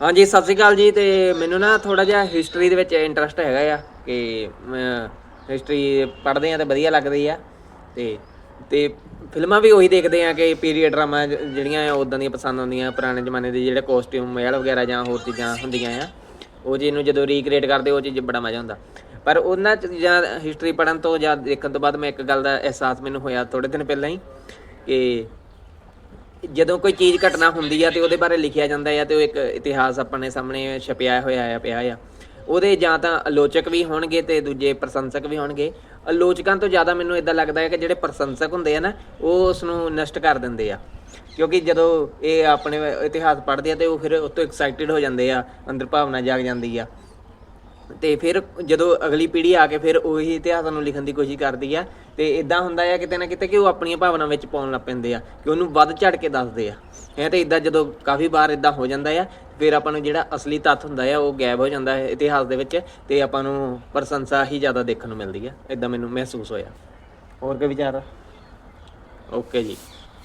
ਹਾਂਜੀ, ਸਤਿ ਸ਼੍ਰੀ ਅਕਾਲ ਜੀ, ਤੇ ਮੈਨੂੰ ਨਾ ਥੋੜਾ ਜਿਹਾ ਹਿਸਟਰੀ ਦੇ ਵਿੱਚ ਇੰਟਰਸਟ ਹੈਗਾ ਆ ਕਿ ਹਿਸਟਰੀ ਪੜ੍ਹਦੇ ਆ ਤੇ ਵਧੀਆ ਲੱਗਦੀ ਆ। ਤੇ ਤੇ ਫਿਲਮਾਂ ਵੀ ਉਹੀ ਦੇਖਦੇ ਆ ਕਿ ਪੀਰੀਅਡ ਡਰਾਮਾ ਜਿਹੜੀਆਂ ਆ ਉਦਾਂ ਦੀਆਂ ਪਸੰਦ ਆਉਂਦੀਆਂ, ਪੁਰਾਣੇ ਜ਼ਮਾਨੇ ਦੇ ਜਿਹੜੇ ਕੋਸਟਿਊਮ ਮਹਿਲ ਵਗੈਰਾ ਜਾਂ ਹੋਰ ਚੀਜ਼ਾਂ ਹੁੰਦੀਆਂ ਆ, ਉਹ ਚੀਜ਼ ਨੂੰ ਜਦੋਂ ਰੀਕ੍ਰੀਏਟ ਕਰਦੇ, ਉਹ ਚੀਜ਼ ਬੜਾ ਮਜ਼ਾ ਹੁੰਦਾ ਪਰ ਉਹਨਾਂ ਚੀਜ਼ਾਂ ਹਿਸਟਰੀ ਪੜ੍ਹਨ ਤੋਂ ਜਾਂ ਦੇਖਣ ਤੋਂ ਬਾਅਦ ਮੈਂ ਇੱਕ ਗੱਲ ਦਾ ਅਹਿਸਾਸ ਮੈਨੂੰ ਹੋਇਆ ਥੋੜੇ ਦਿਨ ਪਹਿਲਾਂ ਹੀ, ਕਿ ਜਦੋਂ ਕੋਈ ਚੀਜ਼ ਘਟਨਾ ਹੁੰਦੀ ਆ ਤੇ ਉਹਦੇ ਬਾਰੇ ਲਿਖਿਆ ਜਾਂਦਾ ਆ ਤੇ ਉਹ ਇੱਕ ਇਤਿਹਾਸ ਆਪਣੇ ਸਾਹਮਣੇ ਛਪਿਆ ਹੋਇਆ ਆ, ਪਿਆ ਆ। ਉਹਦੇ ਜਾਂ ਤਾਂ ਆਲੋਚਕ ਵੀ ਹੋਣਗੇ ਤੇ ਦੂਜੇ ਪ੍ਰਸ਼ੰਸਕ ਵੀ ਹੋਣਗੇ। ਆਲੋਚਕਾਂ ਤੋਂ ਜ਼ਿਆਦਾ ਮੈਨੂੰ ਇਦਾਂ ਲੱਗਦਾ ਹੈ ਕਿ ਜਿਹੜੇ ਪ੍ਰਸ਼ੰਸਕ ਹੁੰਦੇ ਆ ਨਾ, ਉਹ ਉਸ ਨੂੰ ਨਸ਼ਟ ਕਰ ਦਿੰਦੇ ਆ। ਕਿਉਂਕਿ ਜਦੋਂ ਇਹ ਆਪਣੇ ਇਤਿਹਾਸ ਪੜ੍ਹਦੇ ਆ ਤੇ ਉਹ ਫਿਰ ਉਸ ਤੋਂ ਐਕਸਾਈਟਿਡ ਹੋ ਜਾਂਦੇ ਆ, ਅੰਦਰ ਭਾਵਨਾ ਜਾਗ ਜਾਂਦੀ ਆ। ਤੇ ਫਿਰ ਜਦੋਂ ਅਗਲੀ ਪੀੜ੍ਹੀ ਆ ਕੇ ਫਿਰ ਉਹੀ ਇਤਿਹਾਸ ਨੂੰ ਲਿਖਣ ਦੀ ਕੋਸ਼ਿਸ਼ ਕਰਦੀ ਆ, ਤੇ ਇਦਾਂ ਹੁੰਦਾ ਆ ਕਿਤੇ ਨਾ ਕਿਤੇ ਕਿ ਉਹ ਆਪਣੀਆਂ ਭਾਵਨਾ ਵਿੱਚ ਪਾਉਣ ਲੱਗ ਪੈਂਦੇ ਆ, ਕਿ ਉਹਨੂੰ ਵੱਧ ਝੜ ਕੇ ਦੱਸਦੇ ਆ। ਹੈ ਤੇ ਇਦਾਂ ਜਦੋਂ ਕਾਫੀ ਵਾਰ ਇਦਾਂ ਹੋ ਜਾਂਦਾ ਆ, ਫਿਰ ਆਪਾਂ ਨੂੰ ਜਿਹੜਾ ਅਸਲੀ ਤੱਥ ਹੁੰਦਾ ਆ, ਉਹ ਗਾਇਬ ਹੋ ਜਾਂਦਾ ਹੈ ਇਤਿਹਾਸ ਦੇ ਵਿੱਚ ਤੇ ਆਪਾਂ ਨੂੰ ਪ੍ਰਸ਼ੰਸਾ ਹੀ ਜ਼ਿਆਦਾ ਦੇਖਣ ਨੂੰ ਮਿਲਦੀ ਆ। ਇਦਾਂ ਮੈਨੂੰ ਮਹਿਸੂਸ ਹੋਇਆ। ਹੋਰ ਕੋਈ ਵਿਚਾਰ ਓਕੇ ਜੀ।